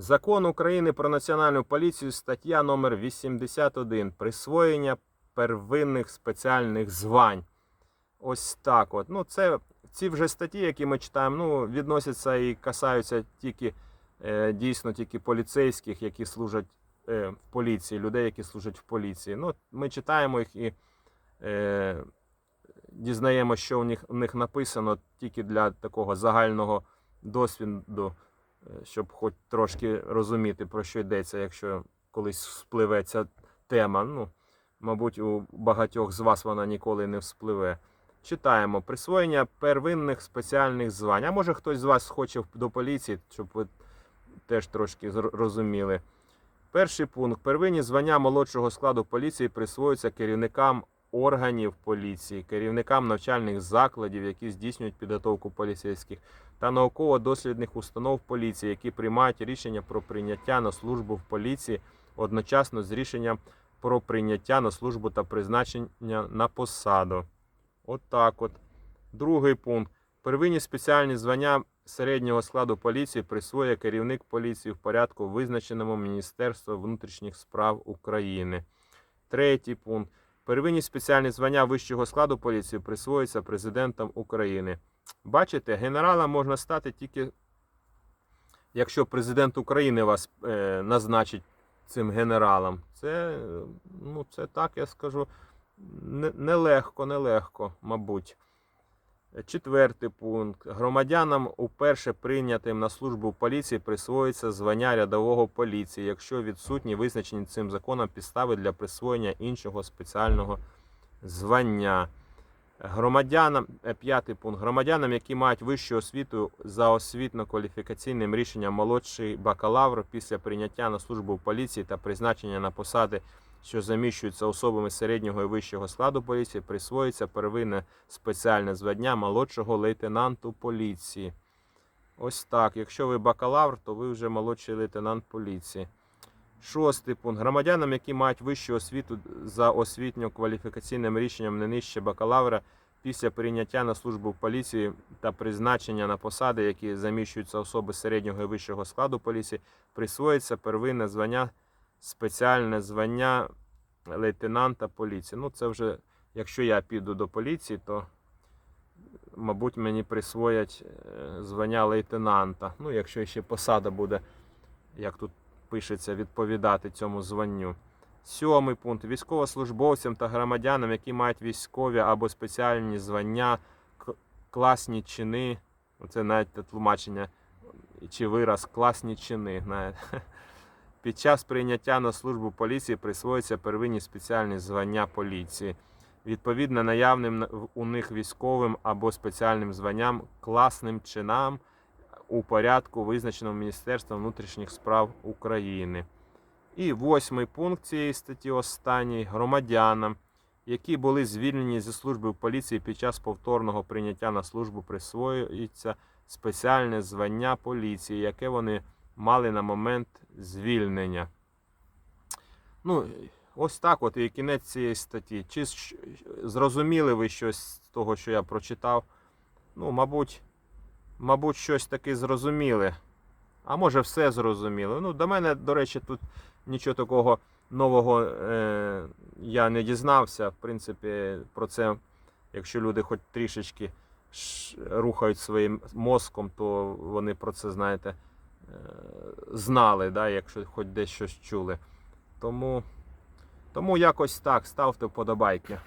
Закон України про національну поліцію, стаття номер 81. Присвоєння первинних спеціальних звань. Ось так от. Ну, це ці вже статті, які ми читаємо, ну, відносяться і касаються тільки е, дійсно тільки поліцейських, які служать е, в поліції, людей, які служать в поліції. Ну, ми читаємо їх і е, дізнаємося, що у них, у них написано тільки для такого загального досвіду, щоб хоч трошки розуміти, про що йдеться, якщо колись вспливе ця тема. Ну, мабуть, у багатьох з вас вона ніколи не вспливе. Читаємо присвоєння первинних спеціальних звань. А може хтось з вас хоче до поліції, щоб ви теж трошки розуміли. Перший пункт. Первинні звання молодшого складу поліції присвоюються керівникам органів поліції, керівникам навчальних закладів, які здійснюють підготовку поліцейських, та науково-дослідних установ поліції, які приймають рішення про прийняття на службу в поліції одночасно з рішенням про прийняття на службу та призначення на посаду. От от. Другий пункт. Первинні спеціальні звання середнього складу поліції присвоює керівник поліції в порядку, визначеному Міністерством внутрішніх справ України. Третій пункт. Первинні спеціальні звання вищого складу поліції присвоюються президентом України. Бачите, генералом можна стати тільки, якщо президент України вас е, назначить цим генералом. Це, ну, це так я скажу, не- нелегко, нелегко, мабуть. Четвертий пункт. Громадянам уперше прийнятим на службу в поліції присвоюється звання рядового поліції, якщо відсутні визначені цим законом підстави для присвоєння іншого спеціального звання. Громадянам, е, п'ятий пункт. Громадянам, які мають вищу освіту за освітно-кваліфікаційним рішенням молодший бакалавр після прийняття на службу в поліції та призначення на посади, що заміщуються особами середнього і вищого складу поліції, присвоюється первинне спеціальне звання молодшого лейтенанту поліції. Ось так. Якщо ви бакалавр, то ви вже молодший лейтенант поліції. Шостий пункт. Громадянам, які мають вищу освіту за освітньо-кваліфікаційним рішенням не нижче бакалавра, після прийняття на службу в поліції та призначення на посади, які заміщуються особи середнього і вищого складу поліції, присвоїться первинне звання, спеціальне звання лейтенанта поліції. Ну, це вже, якщо я піду до поліції, то, мабуть, мені присвоять е, звання лейтенанта. Ну, якщо ще посада буде, як тут пишеться, відповідати цьому званню. Сьомий пункт. Військовослужбовцям та громадянам, які мають військові або спеціальні звання, класні чини. Це навіть тлумачення чи вираз класні чини. знаєте. Під час прийняття на службу поліції присвоюються первинні спеціальні звання поліції. Відповідно наявним у них військовим або спеціальним званням, класним чинам у порядку, визначеному Міністерством внутрішніх справ України. І восьмий пункт цієї статті останній громадянам, які були звільнені зі служби в поліції під час повторного прийняття на службу, присвоюється спеціальне звання поліції, яке вони мали на момент звільнення. Ну, ось так от і кінець цієї статті. Чи зрозуміли ви щось з того, що я прочитав? Ну, мабуть, мабуть, щось таки зрозуміли. А може, все зрозуміли. Ну, до мене, до речі, тут нічого такого нового е, я не дізнався. В принципі, про це, якщо люди хоч трішечки рухають своїм мозком, то вони про це, знаєте, знали, да, якщо хоч десь щось чули. Тому, тому якось так, ставте вподобайки.